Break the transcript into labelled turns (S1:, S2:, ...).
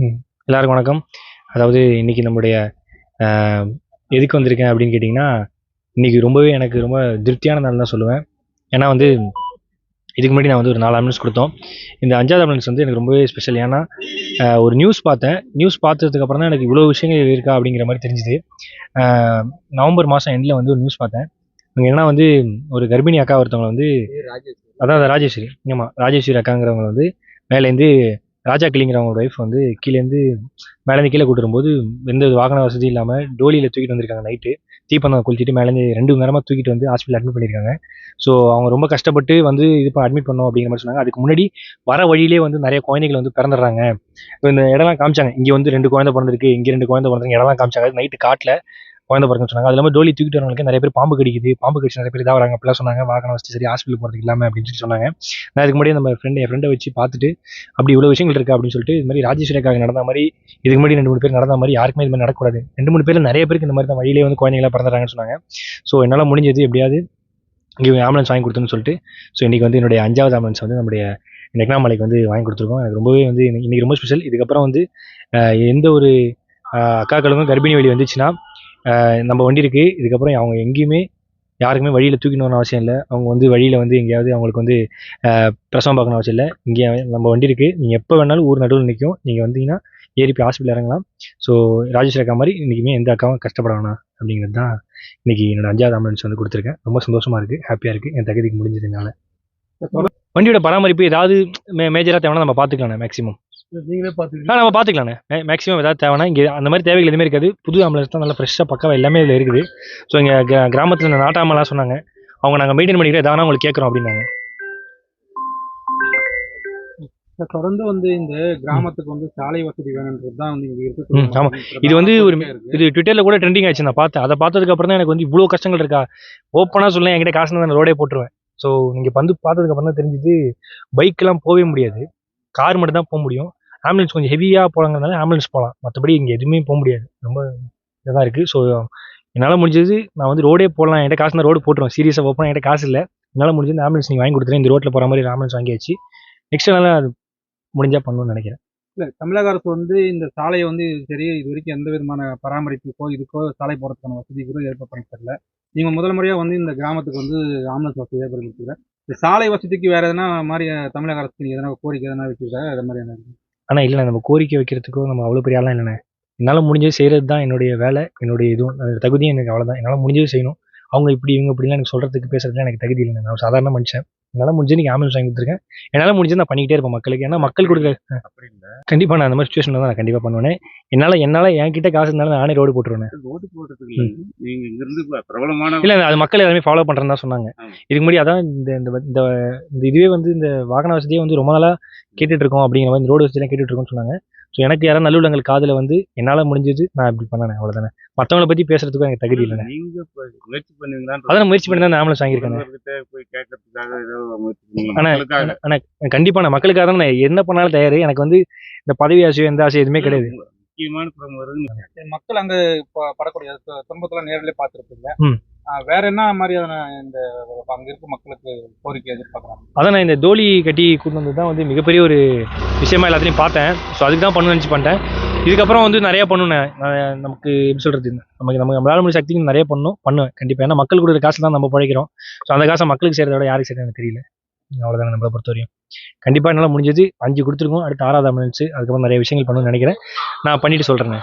S1: எல்லாருக்கும் வணக்கம். அதாவது இன்னைக்கு நம்முடைய எதுக்கு வந்திருக்கேன் அப்படின்னு கேட்டிங்கன்னா இன்னைக்கு ரொம்பவே எனக்கு ரொம்ப திருப்தியான நாள் தான் சொல்லுவேன். ஏன்னா வந்து இதுக்கு முன்னாடி நான் வந்து ஒரு நாலு ஆம்புலன்ஸ் கொடுத்தோம். இந்த அஞ்சாவது ஆம்புலன்ஸ் வந்து எனக்கு ரொம்பவே ஸ்பெஷல் ஏன்னா ஒரு நியூஸ் பார்த்தேன். நியூஸ் பார்த்ததுக்கு அப்புறம் தான் எனக்கு இவ்வளோ விஷயங்கள் இருக்கா அப்படிங்கிற மாதிரி தெரிஞ்சுது. நவம்பர் மாதம் எண்டில் வந்து ஒரு நியூஸ் பார்த்தேன். அங்கே என்ன வந்து ஒரு கர்ப்பிணி அக்கா ஒருத்தவங்க வந்து அதான் ராஜேஸ்வரி. ஆமாம் ராஜேஸ்வரி அக்காங்கிறவங்க வந்து மேலேருந்து ராஜா கிளிங்கிறவங்க ஒய்ஃப் வந்து கீழேருந்து மேலேருந்து கீழே கூட்டு வரும்போது எந்த வாகன வசதி இல்லாமல் டோலியில் தூக்கிட்டு வந்திருக்காங்க நைட்டு தீப்பந்தம் குளிச்சுட்டு மேலேருந்து ரெண்டு மணி நேரமாக தூக்கிட்டு வந்து ஹாஸ்பிட்டல் அட்மிட் பண்ணியிருக்காங்க ஸோ அவங்க ரொம்ப கஷ்டப்பட்டு வந்து இது இப்போ அட்மிட் பண்ணோம் அப்படிங்கிற மாதிரி சொன்னாங்க. அதுக்கு முன்னாடி வர வழியிலே வந்து நிறைய குழந்தைகள் வந்து பிறந்துடுறாங்க. இந்த இடம்லாம் காமிச்சாங்க. இங்கே வந்து ரெண்டு குழந்தை பிறந்திருக்கு இங்கே ரெண்டு குழந்தை பிறந்திருக்கு இடம்லாம் காமிச்சாங்க. நைட்டு காட்டில் குழந்தை பிறக்குன்னு சொன்னாங்க. அது இல்லாமல் டோலி தூக்கிட்டு வரவங்களுக்கு நிறைய பேர் பாம்பு கடிக்குது. பாம்பு கடிச்சு நிறைய பேர் இதாகிறாங்க. அப்படிலாம் சொன்னாங்க. வாகனம் வச்சு சரி ஹாஸ்பிட்டல் போகிறதுக்கு இல்லாமல் அப்படின்னு சொல்லி சொன்னாங்க. நான் இதுக்கு முன்னாடி நம்ம ஃப்ரெண்ட் என் ஃப்ரெண்டை வச்சு பார்த்துட்டு அப்படி இவ்வளோ விஷயங்கள் இருக்குது அப்படின்னு சொல்லிட்டு இது மாதிரி ராஜேஸ்வரிக்காக நடந்த மாதிரி இதுக்கு முன்னாடி ரெண்டு மூணு பேர் நடந்த மாதிரி யாருக்குமே இது மாதிரி நடக்கக்கூடாது. ரெண்டு மூணு பேர் நிறைய பேருக்கு இந்த மாதிரி தான் வழியிலே வந்து குழந்தைங்களா பிறந்துறாங்கன்னு சொன்னாங்க. ஸோ என்னால் முடிஞ்சது எப்படியாவது இங்கே ஆம்புலன்ஸ் வாங்கி கொடுத்துன்னு சொல்லிட்டு ஸோ இன்றைக்கி வந்து என்னுடைய அஞ்சாவது ஆம்புலன்ஸ் வந்து நம்முடைய நெக்னாமலைக்கு வந்து வாங்கி கொடுத்துருக்கோம். எனக்கு ரொம்பவே வந்து இன்னைக்கு ரொம்ப ஸ்பெஷல் இதுக்கப்புறம் வந்து எந்த ஒரு அக்காக்களுக்கும் கர்ப்பிணி வழி வந்துச்சுன்னா நம்ம வண்டி இருக்குது இதுக்கப்புறம் அவங்க எங்கேயுமே யாருக்குமே வழியில் தூக்கணும்னு அவசியம் இல்லை. அவங்க வந்து வழியில் வந்து எங்கேயாவது அவங்களுக்கு வந்து பிரசவம் பார்க்கணும் அவசியம் இல்லை. இங்கே நம்ம வண்டி இருக்குது நீங்கள் எப்போ வேணாலும் ஊர் நடுவில் நிற்கும் நீங்கள் வந்தீங்கன்னா ஏறி போய் ஹாஸ்பிட்டல் இறங்கலாம். ஸோ ராஜேஸ்வரி அக்கா மாதிரி இன்றைக்குமே எந்த அக்காவும் கஷ்டப்பட வேணாம் அப்படிங்கிறது தான் இன்றைக்கி என்னோட அஞ்சாவது ஆம்புலன்ஸ் வந்து கொடுத்துருக்கேன். ரொம்ப சந்தோஷமாக இருக்குது ஹாப்பியாக இருக்குது என் தகுதிக்கு முடிஞ்சதுனால. வண்டியோட பராமரிப்பு ஏதாவது மே மேஜராக தேவைன்னா நம்ம பார்த்துக்கலாண்ணே மேக்ஸிமம்
S2: நீங்களே பாத்துக்கிட்டு
S1: ஆ நம்ம பார்த்துக்கலாண்ணே மேக்ஸிமம் ஏதாவது தேவைன்னா இங்கே அந்த மாதிரி தேவைகள் எதுவுமே இருக்காது. புது ஆம்புலன்ஸ் தான் நல்லா ஃப்ரெஷ்ஷாக பக்காவாக எல்லாமே இதில் இருக்குது. ஸோ இங்கே கிராமத்தில் இந்த நாட்டாமலாம் சொன்னாங்க. அவங்க நாங்கள் மெயின்டைன் பண்ணிக்கிட்டு எதாவது உங்களுக்கு கேட்குறோம் அப்படின்னாங்க.
S2: தொடர்ந்து வந்து இந்த கிராமத்துக்கு வந்து சாலை வசதி வேணுன்றது தான் வந்து இங்க
S1: ஆமா. இது வந்து ஒரு இது ட்விட்டரில் கூட ட்ரெண்டிங் ஆச்சு நான் பார்த்தேன். அதை பார்த்ததுக்கு அப்புறம் தான் எனக்கு வந்து இவ்வளோ கஷ்டங்கள் இருக்கா? ஓப்பனாக சொல்ல என்கிட்ட காசு நான் ரோடே போட்டுருவேன். ஸோ நீங்கள் வந்து பார்த்ததுக்கு அப்புறம் தான் தெரிஞ்சுது. பைக்கெலாம் போகவே முடியாது. கார் மட்டும் தான் போக முடியும். ஆம்புலன்ஸ் கொஞ்சம் ஹெவியாக போகிறாங்கிறதுனால ஆம்புலன்ஸ் போகலாம் மற்றபடி இங்கே எதுவுமே போக முடியாது. ரொம்ப இதாக இருக்குது ஸோ என்னால் முடிஞ்சது நான் வந்து ரோடே போடலாம் என்கிட்ட காசு ரோடு போட்டுருவேன். சீரியஸாக ஓப்பன் என்கிட்ட காசு இல்லை. என்னால் முடிஞ்சது ஆம்புலன்ஸ் நீங்கள் வாங்கி கொடுத்துருவேன் இந்த ரோட்டில் போகிற மாதிரி ஆம்புலன்ஸ் வாங்கியாச்சு. நெக்ஸ்ட் நல்லா அது முடிஞ்சால் பண்ணணும்னு நினைக்கிறேன்.
S2: இல்லை தமிழக அரசு வந்து இந்த சாலையை வந்து சரி இது வரைக்கும் எந்த விதமான பராமரிப்புக்கோ இதுக்கோ சாலை போகிறதுக்கான வசதி கூட ஏற்பாடு பண்ணி தரல நீங்கள் முதல் முறையாக வந்து இந்த கிராமத்துக்கு வந்து ஆம்புலன்ஸ் வசதி ஏற்படுத்தி இந்த சாலை வசதிக்கு வேறு எதனா மாதிரி தமிழக அரசுக்கு எதனா கோரிக்கை எதனா வச்சிருக்கா அது மாதிரி என்ன இருக்குது
S1: ஆனால் இல்லைண்ணா நம்ம கோரிக்கை வைக்கிறதுக்கோ நம்ம அவ்வளோ பெரிய ஆளாம் இல்லைண்ணே. என்னால் முடிஞ்சது செய்கிறது தான் என்னுடைய வேலை என்னுடைய இதுவும் தகுதியும் எனக்கு அவ்வளோதான் என்னால் முடிஞ்சது செய்யணும். அவங்க இப்படி இவங்க இப்படிலாம் எனக்கு சொல்கிறதுக்கு பேசுறதுலாம் எனக்கு தகுதி இல்லை நான் சாதாரண மனுஷன். என்னால் முடிஞ்சு நீங்கள் ஆம்புலன்ஸ் வாங்கி கொடுத்துருக்கேன். என்னால் முடிஞ்சது நான் பண்ணிக்கிட்டே இருப்பேன் மக்களுக்கு. ஏன்னா மக்கள்
S3: இல்ல.
S1: கண்டிப்பாக நான் அந்த மாதிரி சுச்சுவேஷனில் தான் நான் கண்டிப்பாக பண்ணுவேன். என்னால் என்னால் என்கிட்ட காசு இருந்தாலும் நானே ரோடு போட்டுருவேன்.
S3: ரோடு போடுறதுக்கு இல்ல. நீங்க இங்க இருந்து பிரபலமான
S1: இல்லை அது மக்கள் எல்லாமே ஃபாலோ பண்ணுறேன்னு தான் சொன்னாங்க. இதுக்கு முன்னாடி அதான் இந்த இந்த இந்த இந்த இதுவே வந்து இந்த வாகன வசதியே வந்து ரொம்ப நாளாக கேட்டுட்டு இருக்கோம் அப்படிங்கிற மாதிரி ரோடு வசதியெல்லாம் கேட்டுட்டு இருக்கோம்னு சொன்னாங்க. ஸோ எனக்கு யாராவது நல்லுள்ளங்கள் காதில் வந்து என்னால் முடிஞ்சது நான் இப்படி பண்ணேன் அவ்வளோதானே மற்றவங்கள பற்றி பேசுறதுக்கும் எனக்கு தகுதி
S3: இப்ப முயற்சி பண்ணுவீங்களான்னு
S1: அதான் நான் முயற்சி பண்ணி தான் ஆம்புலன்ஸ் வாங்கியிருக்கேன்
S3: ஒருத்தர்கிட்ட போய் கேட்கறதுக்காக ஏதோ முயற்சி பண்ணுவீங்களா?
S1: ஆனா
S3: மக்களுக்காக.
S1: ஆனால் கண்டிப்பாக நான் மக்களுக்காக தான். நான் என்ன பண்ணாலும் தயார். எனக்கு வந்து இந்த பதவி ஆசையோ எந்த ஆசையோ எதுவுமே கிடையாது.
S3: முக்கியமான பிரமுகர்
S2: மக்கள் அங்க படக்கூடிய து- துன்பத்துல நேரிலே பார்த்துருப்பீங்க. வேற என்ன மாதிரியான இந்த அங்க இருக்க மக்களுக்கு கோரிக்கை எதிர்பார்க்கறாங்க?
S1: அதான் நான் இந்த தோழி கட்டி கூட்டு வந்தது தான் வந்து மிகப்பெரிய ஒரு விஷயமா எல்லாத்தையும் பார்த்தேன். ஸோ அதுக்கு தான் பண்ணு நினச்சி பண்ணிட்டேன். இதுக்கப்புறம் வந்து நிறைய பண்ணுனேன். நான் நமக்கு எப்படி சொல்கிறது நமக்கு நம்ம நம்மளால முடிஞ்ச சக்திக்கு நிறைய பண்ணணும் பண்ணுவேன் கண்டிப்பாக ஏன்னா மக்கள் கொடுக்குற காசு தான் நம்ம பழைக்கிறோம். ஸோ அந்த காசை மக்களுக்கு செய்கிறத விட யாருக்கு செய்யறது எனக்கு தெரியல. அவ்வளோதானே நம்மளை பொறுத்த வரையும் கண்டிப்பாக என்னால் முடிஞ்சது அஞ்சு கொடுத்துருக்கோம். அடுத்து ஆறாவது அமைச்சு அதுக்கப்புறம் நிறைய விஷயங்கள் பண்ணணும்னு நினைக்கிறேன். நான் பண்ணிட்டு சொல்கிறேன்